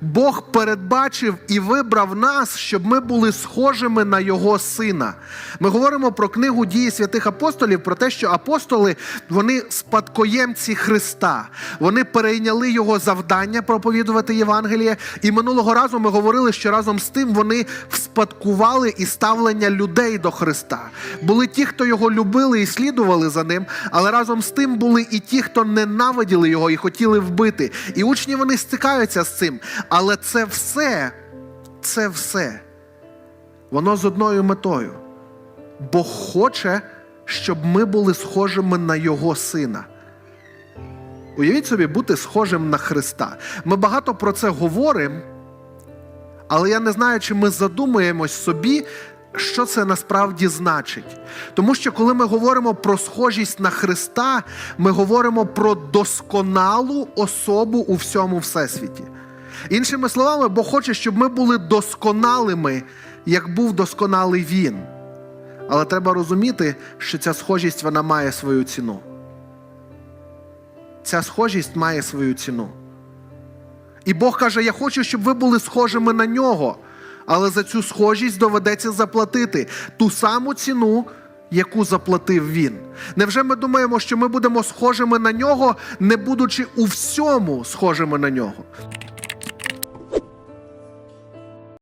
Бог передбачив і вибрав нас, щоб ми були схожими на Його Сина. Ми говоримо про книгу дії святих апостолів, про те, що апостоли вони спадкоємці Христа. Вони перейняли його завдання проповідувати Євангеліє. І минулого разу ми говорили, що разом з тим вони вспадкували і ставлення людей до Христа. Були ті, хто його любили і слідували за ним, але разом з тим були і ті, хто ненавиділи його і хотіли вбити. І учні вони стикаються з цим. Але це все, це все, воно з одною метою. Бог хоче, щоб ми були схожими на Його Сина. Уявіть собі, бути схожим на Христа. Ми багато про це говоримо, але я не знаю, чи ми задумуємось собі, що це насправді значить. Тому що коли ми говоримо про схожість на Христа, ми говоримо про досконалу особу у всьому всесвіті. Іншими словами, Бог хоче, щоб ми були досконалими, як був досконалий Він. Але треба розуміти, що ця схожість вона має свою ціну. Ця схожість має свою ціну. І Бог каже: Я хочу, щоб ви були схожими на нього. Але за цю схожість доведеться заплатити ту саму ціну, яку заплатив він. Невже ми думаємо, що ми будемо схожими на нього, не будучи у всьому схожими на нього?